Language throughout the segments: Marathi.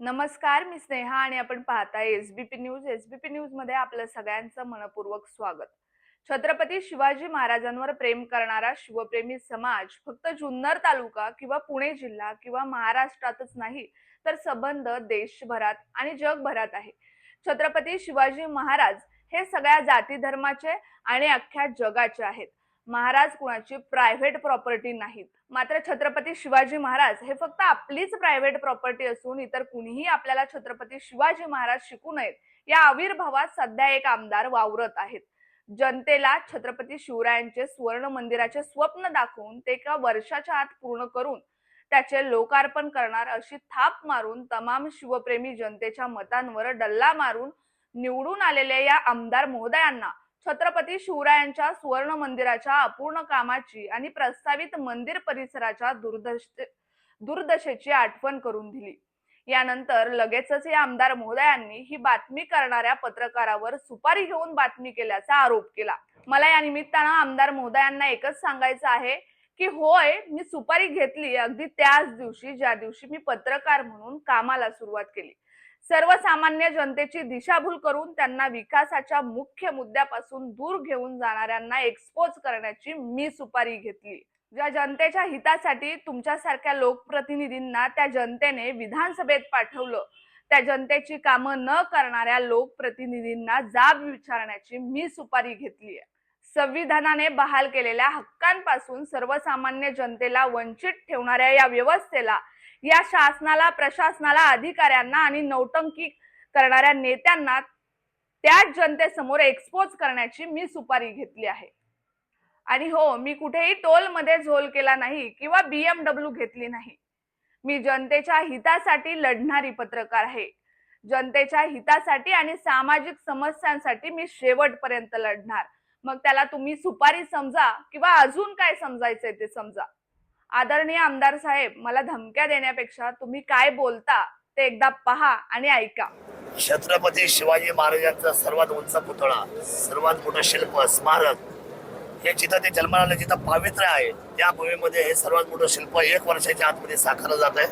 नमस्कार मी स्नेहा आणि आपण पाहताय एसबीपी न्यूज एसबीपी न्यूजमध्ये आपलं सगळ्यांचं मनपूर्वक स्वागत. छत्रपती शिवाजी महाराजांवर प्रेम करणारा शिवप्रेमी समाज फक्त जुन्नर तालुका किंवा पुणे जिल्हा किंवा महाराष्ट्रातच नाही तर संबंध देशभरात आणि जगभरात आहे. छत्रपती शिवाजी महाराज हे सगळ्या जाती धर्माचे आणि अख्ख्या जगाचे आहेत. महाराज कुणाची प्रायव्हेट प्रॉपर्टी नाहीत. मात्र छत्रपती शिवाजी महाराज हे फक्त आपलीच प्रायव्हेट प्रॉपर्टी असून इतर कुणीही आपल्याला छत्रपती शिवाजी महाराज शिकू नयेत या आविर्भावात सध्या एक आमदार वावरत आहेत. जनतेला छत्रपती शिवरायांचे सुवर्ण मंदिराचे स्वप्न दाखवून ते एका वर्षाच्या आत पूर्ण करून त्याचे लोकार्पण करणार अशी थाप मारून तमाम शिवप्रेमी जनतेच्या मतांवर डल्ला मारून निवडून आलेल्या या आमदार महोदयांना छत्रपती शिवरायांच्या सुवर्ण मंदिराच्या अपूर्ण कामाची आणि प्रस्तावित मंदिर परिसराच्या दुर्दशेची आठवण करून दिली. यानंतर लगेचच या आमदार महोदयांनी ही बातमी करणाऱ्या पत्रकारावर सुपारी घेऊन बातमी केल्याचा आरोप केला. मला या निमित्तानं आमदार महोदयांना एकच सांगायचं आहे की होय मी सुपारी घेतली अगदी त्याच दिवशी ज्या दिवशी मी पत्रकार म्हणून कामाला सुरुवात केली. सर्वसामान्य जनतेची दिशाभूल करून त्यांना विकासाच्या मुख्य मुद्द्यापासून दूर घेऊन जाणाऱ्यांना एक्सपोज करण्याची मी सुपारी घेतली. ज्या जनतेच्या हितासाठी तुमच्यासारख्या लोकप्रतिनिधींना त्या जनतेने विधानसभेत पाठवलं त्या जनतेची कामं न करणाऱ्या लोकप्रतिनिधींना जाब विचारण्याची मी सुपारी घेतली आहे. संविधानाने बहाल केलेल्या हक्कांपासून सर्वसामान्य जनतेला वंचित ठेवणाऱ्या या व्यवस्थेला या शासनाला प्रशासनाला अधिकाऱ्यांना आणि नौटंकी करणाऱ्या नेत्यांना त्याच जनतेसमोर एक्सपोज करण्याची मी सुपारी घेतली आहे. आणि हो मी कुठेही टोलमध्ये झोल केला नाही किंवा बीएमडब्ल्यू घेतली नाही. मी जनतेच्या हितासाठी लढणारी पत्रकार आहे. जनतेच्या हितासाठी आणि सामाजिक समस्यांसाठी मी शेवटपर्यंत लढणार. मग त्याला तुम्ही सुपारी समजा किंवा अजून काय समजायचंय ते समजा. आदरणीय आमदार साहेब मला धमक्या देण्यापेक्षा तुम्ही काय बोलता ते एकदा पहा आणि ऐका. छत्रपती शिवाजी महाराजांचा सर्वात उंच पुतळा सर्वात मोठं शिल्प स्मारक हे जिथं ते जन्माला जिथं पावित्र्य आहे त्या भूमीमध्ये हे सर्वात मोठं शिल्प एक वर्षाच्या आतमध्ये साकारलं जात आहे.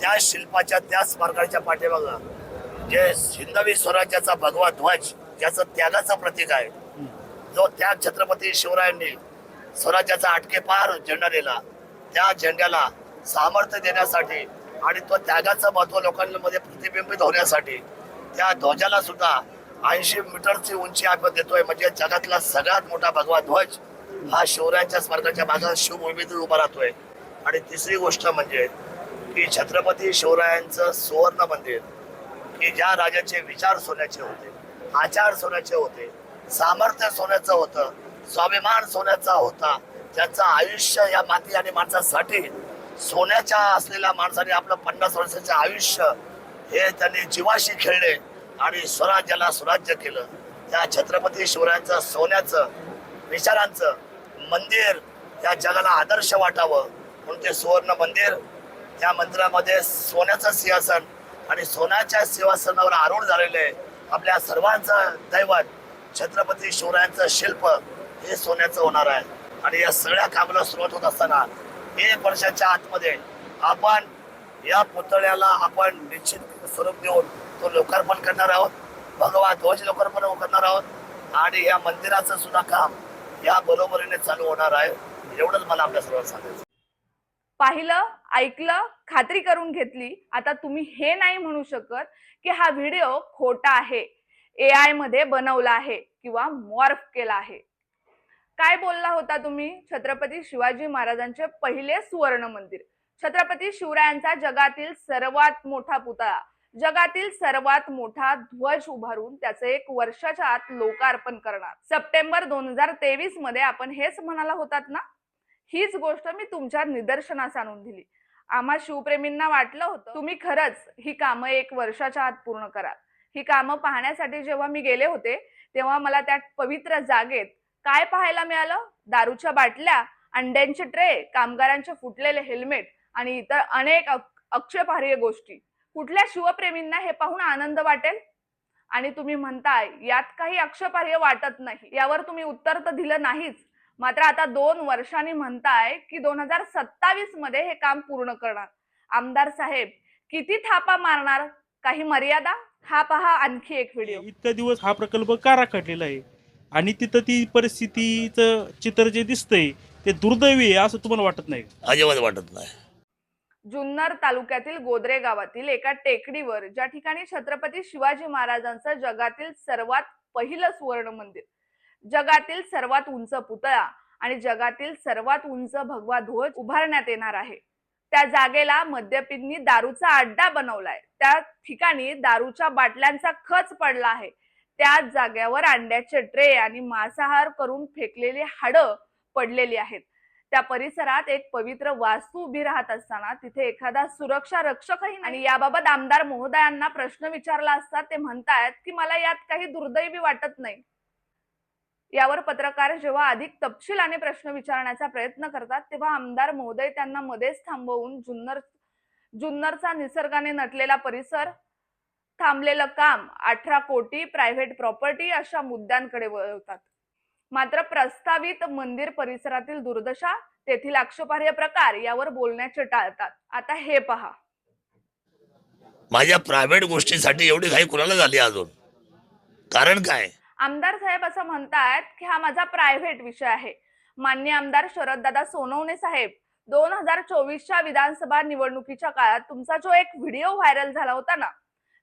त्या शिल्पाच्या त्या स्मारकाच्या पाठीमागं जे हिंदवी स्वराज्याचा भगवा ध्वज ज्याचं त्यागाचं प्रतीक आहे जो त्या छत्रपती शिवरायांनी स्वराज्याचा आटके पार झेंडा दिला त्या झेंड्याला सामर्थ्य देण्यासाठी आणि तो त्यागाचं महत्त्व लोकांमध्ये प्रतिबिंबित होण्यासाठी त्या ध्वजाला सुद्धा ऐंशी मीटरची उंची आपण देतोय. म्हणजे जगातला सगळ्यात मोठा भगवा ध्वज हा शिवरायांच्या स्मारकाच्या भागात शिवभूमीतून उभा राहतोय. आणि तिसरी गोष्ट म्हणजे की छत्रपती शिवरायांचं सुवर्ण मंदिर की ज्या राजाचे विचार सोन्याचे होते आचार सोन्याचे होते सामर्थ्य सोन्याचं होतं स्वाभिमान सोन्याचा होता त्याचं आयुष्य या माती आणि माणसासाठी सोन्याच्या असलेल्या माणसाने आपलं पन्नास वर्षाचं आयुष्य हे त्यांनी जीवाशी खेळले आणि स्वराज्याला स्वराज्य केलं. त्या छत्रपती शिवरायांचं सोन्याचं विचारांचं मंदिर या जगाला आदर्श वाटावं म्हणून ते सुवर्ण मंदिर त्या मंदिरामध्ये सोन्याचं सिंहासन आणि सोन्याच्या सिंहासनावर आरूढ झालेले आपल्या सर्वांचं दैवत छत्रपती शिवरायांचं शिल्प हे सोन्याचं होणार आहे. आणि या सगळ्या कामाला सुरुवात होत असताना एक वर्षाच्या आतमध्ये आपण या पुतळ्याला आपण निश्चित स्वरूप देऊन तो लोकार्पण करणार आहोत. भगवा ध्वज लोकार्पण करणार आहोत. आणि या मंदिराचं सुद्धा काम या बरोबरीने चालू होणार आहे. एवढंच मला आपल्या सर्वात सांगायचं पाहिलं ऐकलं खात्री करून घेतली. आता तुम्ही हे नाही म्हणू शकत की हा व्हिडिओ खोटा आहे. ए आयमध्ये बनवला आहे किंवा मॉर्फ केला आहे. काय बोलला होता तुम्ही? छत्रपती शिवाजी महाराजांचे पहिले सुवर्ण मंदिर छत्रपती शिवरायांचा जगातील सर्वात मोठा पुतळा. जगातील सर्वात मोठा ध्वज उभारून त्याचे एक वर्षाच्या आत लोकार्पण करणार. सप्टेंबर दोन हजार तेवीसमध्ये आपण हेच म्हणाला होतात ना? हीच गोष्ट मी तुमच्या निदर्शनास आणून दिली. आम्हा शिवप्रेमींना वाटलं होतं तुम्ही खरंच ही कामं एक वर्षाच्या आत पूर्ण कराल. ही कामं पाहण्यासाठी जेव्हा मी गेले होते तेव्हा मला त्या पवित्र जागेत काय पाहायला मिळालं? दारूच्या बाटल्या अंड्यांचे ट्रे कामगारांचे फुटलेले हेल्मेट आणि इतर अनेक अक्षयपार्य गोष्टी. कुठल्या शिवप्रेमींना हे पाहून आनंद वाटेल? आणि तुम्ही म्हणताय यात काही अक्षपार्य वाटत नाही. यावर तुम्ही उत्तर तर दिलं नाहीच. मात्र आता दोन वर्षांनी म्हणताय की दोन हजार सत्तावीसमध्ये हे काम पूर्ण करणार. आमदार साहेब किती थापा मारणार? काही मर्यादा? हा पहा आणखी एक व्हिडिओ. इतका दिवस हा प्रकल्प का राखडलेला आहे? आणि तिथं ती परिस्थितीचं चित्र जे दिसतंय ते दुर्दैवी आहे असं तुम्हाला वाटत नाही का? अजिबात वाटत नाही. जुन्नर तालुक्यातील गोदरे गावातील एका टेकडीवर ज्या ठिकाणी छत्रपती शिवाजी महाराजांचं जगातील सर्वात पहिलं सुवर्ण मंदिर जगातील सर्वात उंच पुतळा आणि जगातील सर्वात उंच भगवा ध्वज उभारण्यात येणार आहे. त्या जागेला मद्यपींनी दारूचा अड्डा बनवलाय. त्या ठिकाणी दारूच्या बाटल्यांचा खच पडला आहे. त्याच जाग्यावर अंड्याचे ट्रे आणि मांसाहार करून फेकलेली हाडं पडलेली आहेत त्या परिसरात एक पवित्र वास्तू उभी राहत असताना तिथे एखादा सुरक्षा रक्षकही नाही. आणि याबाबत आमदार महोदयांना प्रश्न विचारला असता ते म्हणतायत की मला यात काही दुर्दैवी वाटत नाही यावर पत्रकार जेव्हा अधिक तपशिलाने प्रश्न विचारण्याचा प्रयत्न करतात तेव्हा आमदार महोदय त्यांना मध्येच थांबवून जुन्नर जुन्नरचा निसर्गाने नटलेला परिसर थांबलेलं काम अठरा कोटी प्रायव्हेट प्रॉपर्टी अशा मुद्द्यांकडे वळवतात. मात्र प्रस्तावित मंदिर परिसरातील दुर्दशा तेथील आक्षेपार्ह प्रकार यावर बोलण्याचे टाळतात. आता हे पहा. माझ्या प्रायव्हेट गोष्टीसाठी एवढी घाई कुणाला झाली अजून? कारण काय? आमदार साहेब असं म्हणतायत की हा माझा प्रायव्हेट विषय आहे. मान्य आमदार शरददादा सोनवणे साहेब दोन हजार चोवीसच्या विधानसभा निवडणुकीच्या काळात तुमचा जो एक व्हिडिओ व्हायरल झाला होता ना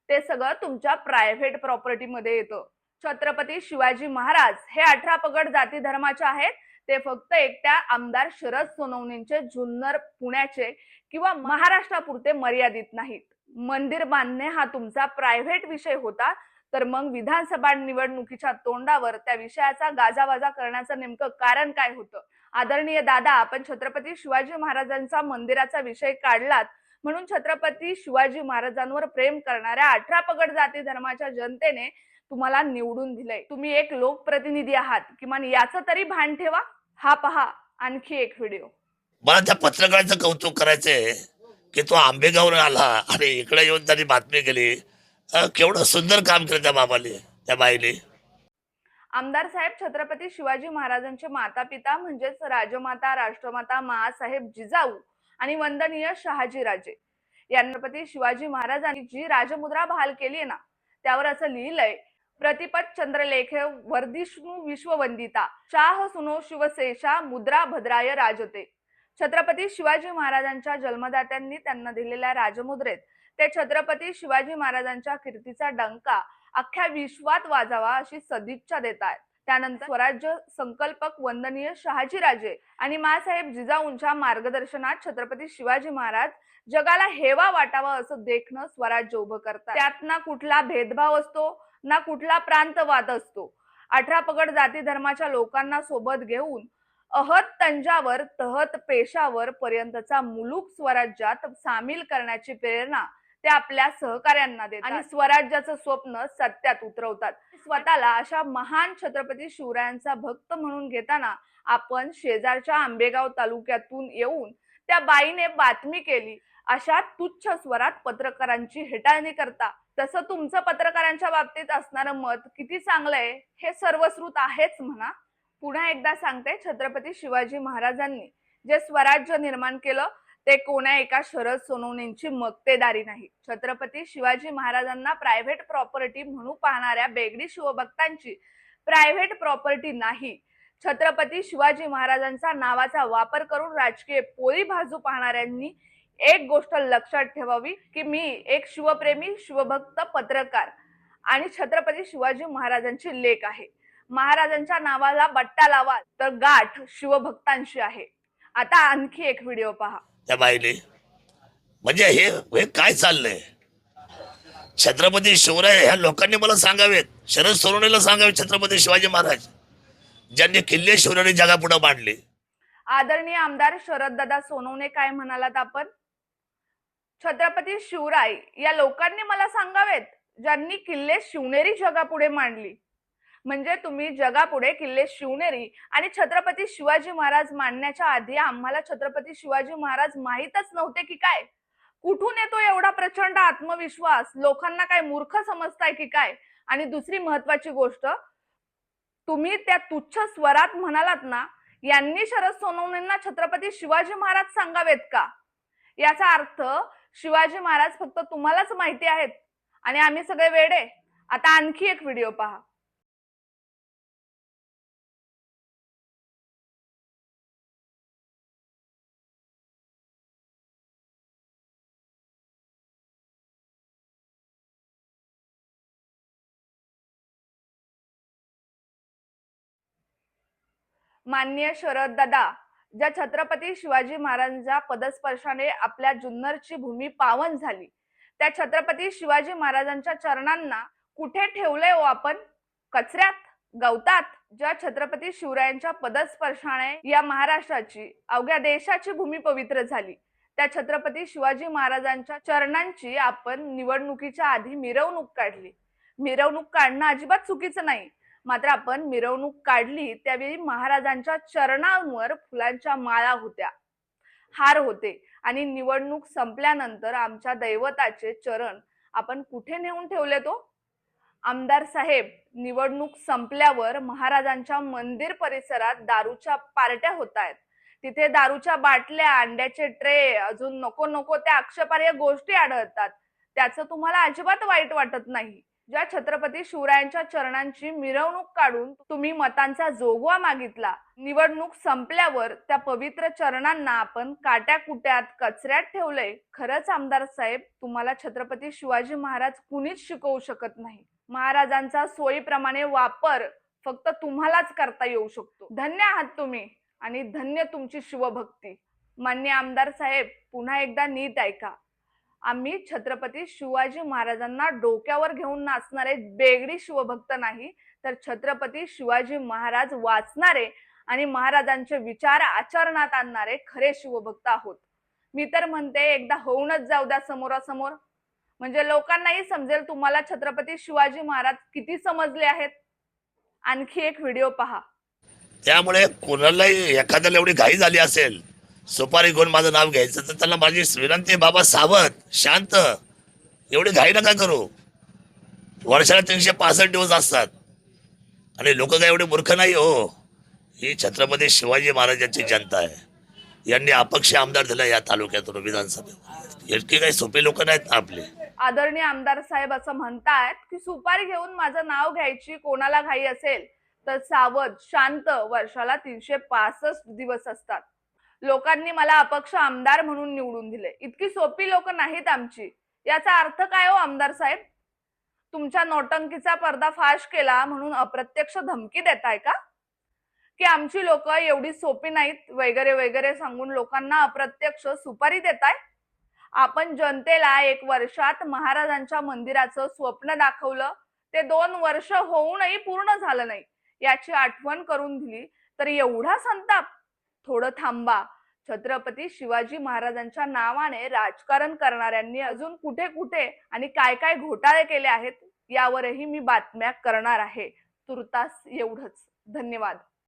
ते सगळं तुमच्या प्रायव्हेट प्रॉपर्टीमध्ये येतं. छत्रपती शिवाजी महाराज हे अठरा पगड जाती धर्माचे आहेत. ते फक्त एकट्या आमदार शरद सोनवणेंचे जुन्नर पुण्याचे किंवा महाराष्ट्रापुरते मर्यादित नाहीत. मंदिर बांधणे हा तुमचा प्रायव्हेट विषय होता तर मग विधानसभा निवडणुकीच्या तोंडावर त्या विषयाचा गाजावाजा करण्याचं नेमकं कारण काय होतं? आदरणीय दादा आपण छत्रपती शिवाजी महाराजांचा मंदिराचा विषय काढलात म्हणून छत्रपती शिवाजी महाराजांवर प्रेम करणाऱ्या अठरा पगड जाती धर्माच्या जनतेने तुम्हाला निवडून दिलंय. तुम्ही एक लोकप्रतिनिधी आहात. किमान याचं तरी भान ठेवा. हा पहा आणखी एक व्हिडिओ मला त्या पत्रकाराचं कौतुक करायचंय की तो आंबेगावला आला आणि इकडे येऊन त्यांनी बातमी केली. केवढं सुंदर काम केलं त्या बाबाने त्या बाईने. आमदार साहेब छत्रपती शिवाजी महाराजांचे माता पिता म्हणजेच राजमाता राष्ट्रमाता महासाहेब जिजाऊ आणि वंदनीय शहाजीराजे राजे. छत्रपती शिवाजी महाराजांनी जी राजमुद्रा बहाल केली आहे ना त्यावर असं लिहिलंय प्रतिपत चंद्रलेख वर्धिष्णू विश्ववंदिता शाह सुनो शिवसेषा मुद्रा भद्राय राजते. छत्रपती शिवाजी महाराजांच्या जन्मदात्यांनी त्यांना दिलेल्या राजमुद्रेत ते छत्रपती शिवाजी महाराजांच्या कीर्तीचा डंका अख्ख्या विश्वात वाजावा अशी सदिच्छा देत आहेत त्यानंतर स्वराज्य संकल्पक वंदनीय शहाजीराजे आणि मासाहेब जिजाऊंच्या मार्गदर्शनात छत्रपती शिवाजी महाराज जगाला हेवा वाटावा असं देखणं स्वराज्य उभं करतात. त्यात ना कुठला भेदभाव असतो ना कुठला प्रांतवाद असतो. अठरा पगड जाती धर्माच्या लोकांना सोबत घेऊन अहत तंजावर तहत पेशावर पर्यंतचा मुलूक स्वराज्यात सामील करण्याची प्रेरणा ते आपल्या सहकाऱ्यांना देतात. आणि स्वराज्याचं स्वप्न सत्यात उतरवतात. स्वतःला अशा महान छत्रपती शिवरायांचा भक्त म्हणून घेताना आपण शेजारच्या आंबेगाव तालुक्यातून येऊन त्या बाईने बातमी केली. अशा तुच्छ स्वरात पत्रकारांची हेटाळणी करता. तसं तुमचं पत्रकारांच्या बाबतीत असणारं मत किती चांगलं आहे हे सर्वश्रुत आहेच म्हणा. पुन्हा एकदा सांगते छत्रपती शिवाजी महाराजांनी जे स्वराज्य निर्माण केलं ते कोण्या एका शरद सोनवणेंची मक्तेदारी नाही. छत्रपती शिवाजी महाराजांना प्रायव्हेट प्रॉपर्टी म्हणून पाहणाऱ्या बेगडी शिवभक्तांची प्रायव्हेट प्रॉपर्टी नाही. छत्रपती शिवाजी महाराजांचा नावाचा वापर करून राजकीय पोळी भाजू पाहणाऱ्यांनी एक गोष्ट लक्षात ठेवावी की मी एक शिवप्रेमी शिवभक्त पत्रकार आणि छत्रपती शिवाजी महाराजांची लेख आहे. महाराजांच्या नावाला बट्टा लावा तर गाठ शिवभक्तांशी आहे. आता आणखी एक व्हिडिओ पहा. त्या बाईने म्हणजे हे हे काय चाललंय? छत्रपती शिवराय ह्या लोकांनी मला सांगावेत. शरद सोनवणेला सांगावे छत्रपती शिवाजी महाराज. ज्यांनी किल्ले शिवरायांनी जगापुढे मांडले आदरणीय आमदार शरददादा सोनवणे काय म्हणालात आपण? छत्रपती शिवराय या लोकांनी मला सांगावेत ज्यांनी किल्ले शिवनेरी जगापुढे मांडली. म्हणजे तुम्ही जगापुढे किल्ले शिवनेरी आणि छत्रपती शिवाजी महाराज मांडण्याच्या आधी आम्हाला छत्रपती शिवाजी महाराज माहीतच नव्हते की काय? कुठून येतो एवढा प्रचंड आत्मविश्वास? लोकांना काय मूर्ख समजताय की काय? आणि दुसरी महत्वाची गोष्ट तुम्ही त्या तुच्छ स्वरात म्हणालात ना यांनी शरद सोनवणेंना छत्रपती शिवाजी महाराज सांगावेत का? याचा अर्थ शिवाजी महाराज फक्त तुम्हालाच माहिती आहेत. आणि आम्ही सगळे वेडे. आता आणखी एक व्हिडिओ पहा. माननीय शरददादा ज्या छत्रपती शिवाजी महाराजांच्या पदस्पर्शाने आपल्या जुन्नरची भूमी पावन झाली. त्या छत्रपती शिवाजी महाराजांच्या चरणांना कुठे ठेवलंय हो आपण? कचऱ्यात? गवतात? ज्या छत्रपती शिवरायांच्या पदस्पर्शाने या महाराष्ट्राची अवघ्या देशाची भूमी पवित्र झाली. त्या छत्रपती शिवाजी महाराजांच्या चरणांची आपण निवडणुकीच्या आधी मिरवणूक काढली. मिरवणूक काढणं अजिबात चुकीचं नाही. मात्र आपण मिरवणूक काढली त्यावेळी महाराजांच्या चरणांवर फुलांच्या माळा होत्या. हार होते आणि निवडणूक संपल्यानंतर आमच्या दैवताचे चरण आपण कुठे नेऊन ठेवले तो? आमदार साहेब निवडणूक संपल्यावर महाराजांच्या मंदिर परिसरात दारूच्या पार्ट्या होत आहेत. तिथे दारूच्या बाटल्या अंड्याचे ट्रे अजून नको नको त्या आक्षेपार्ह गोष्टी आढळतात. त्याचं तुम्हाला अजिबात वाईट वाटत नाही. ज्या छत्रपती शिवरायांच्या चरणांची मिरवणूक काढून तुम्ही मतांचा जोगवा मागितला निवडणूक संपल्यावर त्या पवित्र चरणांना आपण काट्या कुट्यात कचऱ्यात ठेवलंय खरंच आमदार साहेब तुम्हाला छत्रपती शिवाजी महाराज कुणीच शिकवू शकत नाही. महाराजांचा सोयीप्रमाणे वापर फक्त तुम्हालाच करता येऊ शकतो. धन्य आहात तुम्ही आणि धन्य तुमची शिवभक्ती. मान्य आमदार साहेब पुन्हा एकदा नीट ऐका. आम्ही छत्रपती शिवाजी महाराजांना डोक्यावर घेऊन नाचणारे बेगडी शिवभक्त नाही तर छत्रपती शिवाजी महाराज वाचणारे आणि महाराजांचे विचार आचरणात आणणारे खरे शिवभक्त आहोत. मी तर म्हणते एकदा होऊनच जाऊ द्या समोरासमोर. म्हणजे लोकांनाही समजेल तुम्हाला छत्रपती शिवाजी महाराज किती समजले आहेत. आणखी एक व्हिडिओ पहा. त्यामुळे कोणालाही एखाद्याला एवढी घाई झाली असेल सुपारी घेऊन माझं नाव घ्यायचं तर त्यांना माझी विनंती बाबा सावध शांत. एवढी घाई नका करू. वर्षाला तीनशे पासष्ट दिवस असतात. आणि लोक काय एवढे मूर्ख नाही हो. ही छत्रपती शिवाजी महाराजांची जनता आहे. यांनी अपक्ष आमदार दिला या तालुक्यातून विधानसभेवर इतकी काही सोपी लोक नाहीत आपले. आदरणीय आमदार साहेब असं म्हणतायत की सुपारी घेऊन माझं नाव घ्यायची कोणाला घाई असेल तर सावध शांत वर्षाला तीनशे पासष्ट दिवस असतात. लोकांनी मला अपक्ष आमदार म्हणून निवडून दिले. इतकी सोपी लोक नाहीत आमची. याचा अर्थ काय हो आमदार साहेब? तुमच्या नोटंकीचा पर्दा फाश केला म्हणून अप्रत्यक्ष धमकी देताय का? की आमची लोक एवढी सोपी नाहीत वगैरे वगैरे सांगून लोकांना अप्रत्यक्ष सुपारी देताय? आपण जनतेला एक वर्षात महाराजांच्या मंदिराचं स्वप्न दाखवलं ते दोन वर्ष होऊनही पूर्ण झालं नाही. याची आठवण करून दिली तर एवढा संताप. थोडं थांबा. छत्रपती शिवाजी महाराजांच्या नावाने राजकारण करणाऱ्यांनी अजून कुठे कुठे आणि काय काय घोटाळे केले आहेत यावरही मी बातम्या करणार आहे. तुर्तास एवढंच. धन्यवाद.